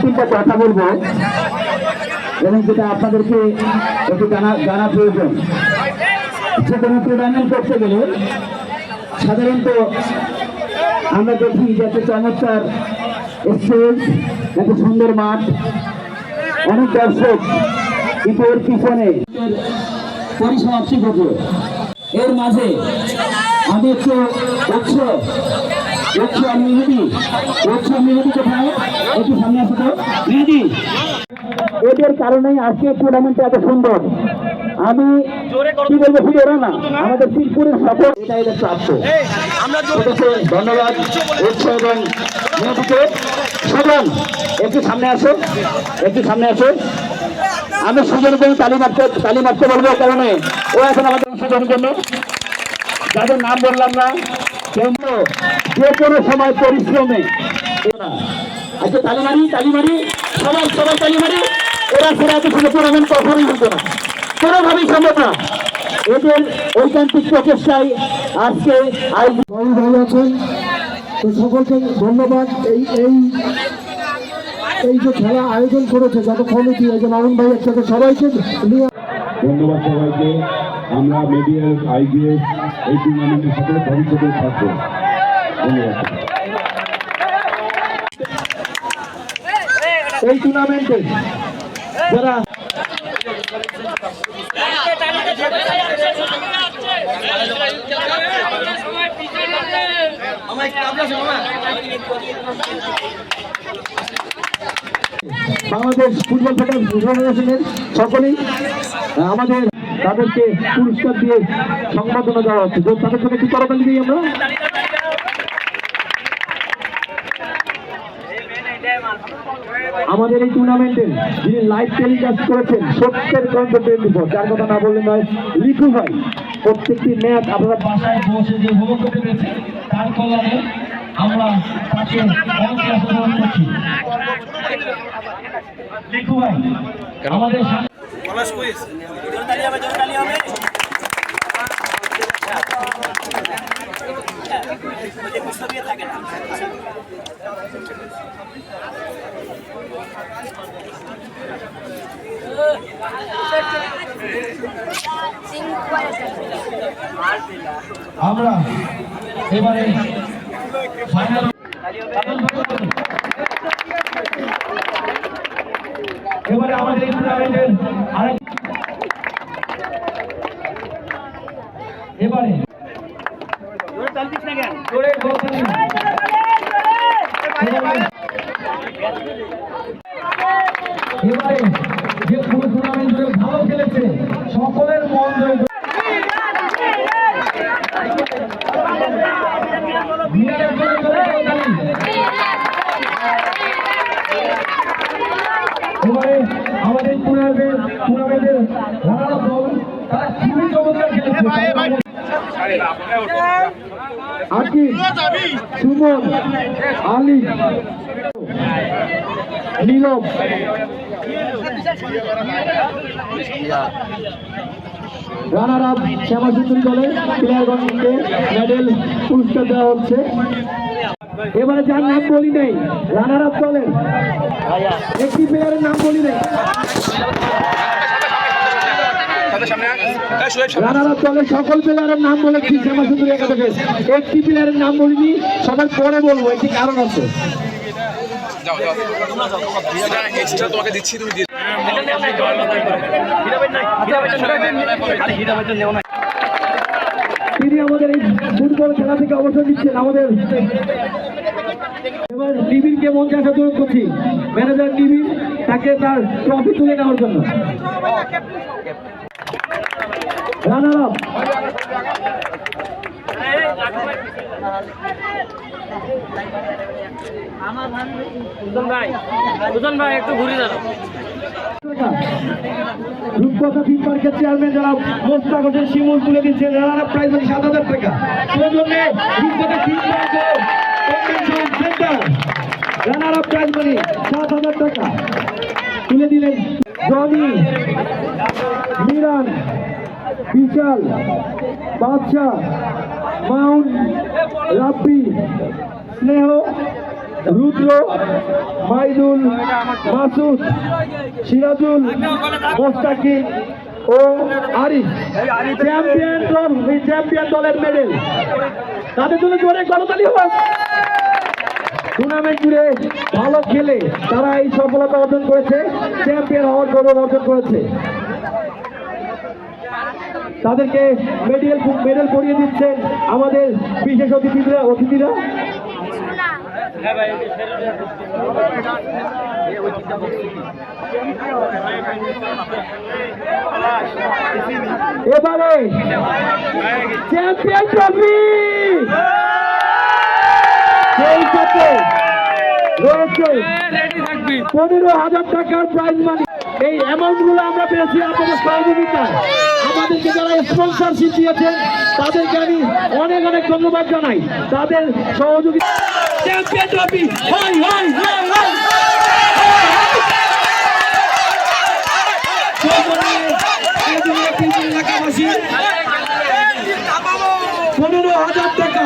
তিনটা কথা বলব, এবং যেটা আপনাদেরকে একটু জানা জানা প্রয়োজন। যে কোনো টুর্নামেন্ট করতে গেলে সাধারণত আমরা দেখি যে একটা চমৎকার স্টেজ, একটা সুন্দর মাঠ, অনেক দর্শক কিন্তু পিছনে পরিসমাপ্তি ঘটল। এর মাঝে আমি একটু উৎস উৎস আমি মেহেদি কোথায়? একটু সামনে আসো তো। এদের কারণেই আজকে টুর্নামেন্টটা এত সুন্দর। আমি কি বলব শুধু ওরা না। আমাদের শিবপুরের সাপোর্ট এটা এদের প্রাপ্য। ধন্যবাদ। উৎস এবং সুজন, একটু সামনে আসো। একটু সামনে আসো। আমি সুজনের জন্য তালি মারতে তালি মারতে বলব কারণে। ও এখন আমাদের সুজনের জন্য। যাদের নাম বললাম না কিন্তু যে কোনো সময় পরিশ্রমে। আচ্ছা তালি মারি তালি মারি সবাই সবাই তালি মারি ওরা এত টুর্নামেন্ট কখনোই হতো না। কোনোভাবেই সম্ভব না। এদের ঐকান্তিক প্রচেষ্টায় আজকে আয়োজন ভালো আছেন? তো সকলকে ধন্যবাদ। এই এই এই যে খেলা আয়োজন করেছে যত কমিটি এই যে মামুন ভাইয়ের থেকে সবাইকে ধন্যবাদ সবাইকে। আমরা মেডিএল আইবিএস এই টুর্নামেন্টের সাথে ভবিষ্যতে থাকব এই টুর্নামেন্টে যারা বাংলাদেশ ফুটবল ফেডারেশনের সকলেই আমাদের, তাদেরকে পুরস্কার দিয়ে সংবর্ধনা দেওয়া হচ্ছে। তাদের জন্য একটু করতালি দিই আমরা? আমাদের এই টুর্নামেন্টে যিনি লাইভ টেলিকাস্ট করেছেন সত্যের কণ্ঠ টোয়েন্টি ফোর যার কথা না বললে নয় লিখু ভাই প্রত্যেকটি ম্যাচ আপনারা বাসায় বসে যে উপভোগ করতে পেরেছেন তার কল্যাণে আমরা তাকে অনেক অংশগ্রহণ করছি। লিখু ভাই আমাদের সামনে আমরা এবারে ফাইনাল এবারে আমাদের এই টুর্নামেন্টের আরেক এবারে জোরে বলছেন এবারে যে পুরো টুর্নামেন্ট ভালো খেলেছে সকলের মন জয় করে- মিনারের জন্য জোরে করতালি। এবারে আমাদের টুর্নামেন্টের টুর্নামেন্টের রানার দল তারা খুবই চমৎকার খেলেছে। আকিব সুমন আলী রানার আপ প্লেয়ারগণকে মেডেল পুরস্কার দেওয়া হচ্ছে। এবারে যার নাম বলি নেই রানার আপ দলের একটি প্লেয়ারের নাম বলি নেই। রানার সকল প্লেয়ারের নাম বলেছি শ্যামা সুন্দরী একাদশে। একটি প্লেয়ারের নাম বলিনি, সবার পরে বলব, একটি কারণ আছে। এক্সট্রা তোমাকে দিচ্ছি, তুমি তিনি আমাদের এই ফুটবল খেলা থেকে অবসর নিচ্ছেন, আমাদের এবার নিবিড়কে মঞ্চে আসা দূর করছি। ম্যানেজার নিবিড়, তাকে তার ট্রফি তুলে নেওয়ার জন্য। রানার আপ রূপকথা থিম পার্কের চেয়ারম্যান যারা মোস্তাক হোসেন শিমুল তুলে দিচ্ছেন রানার প্রাইজ মানি সাত হাজার টাকা। সেজন্য রূপকথা থিম পার্কের রানার আপ প্রাইজ মানি সাত হাজার টাকা। তুলে দিলেন জনি, মিরান বিশাল বাদশাহ মাউন্ট রাব্বি, স্নেহ, রুদ্র, মাইদুল, মাসুদ, সিরাজুল, মোস্তাকিম ও আরিফ। চ্যাম্পিয়ন দল চ্যাম্পিয়ন দলের মেডেল তাদের জন্য জোরে করতালি হোক টুর্নামেন্ট জুড়ে ভালো খেলে তারা এই সফলতা অর্জন করেছে। চ্যাম্পিয়ন হওয়ার গৌরব অর্জন করেছে। তাদেরকে মেডেল মেডেল পরিয়ে দিচ্ছেন আমাদের বিশেষ অতিথিরা অতিথিরা। এবারে চ্যাম্পিয়ন ট্রফি রয়েছে পনেরো হাজার টাকার প্রাইজ মানি এই অ্যামাউন্টগুলো আমরা পেয়েছি আপনাদের সহযোগিতায়। আমাদেরকে যারা স্পন্সরশিপ দিয়েছেন তাদেরকে আমি অনেক অনেক ধন্যবাদ জানাই তাদের সহযোগিতা চ্যাম্পিয়ন ট্রফি হয় হয় হয় হয় পনেরো হাজার টাকা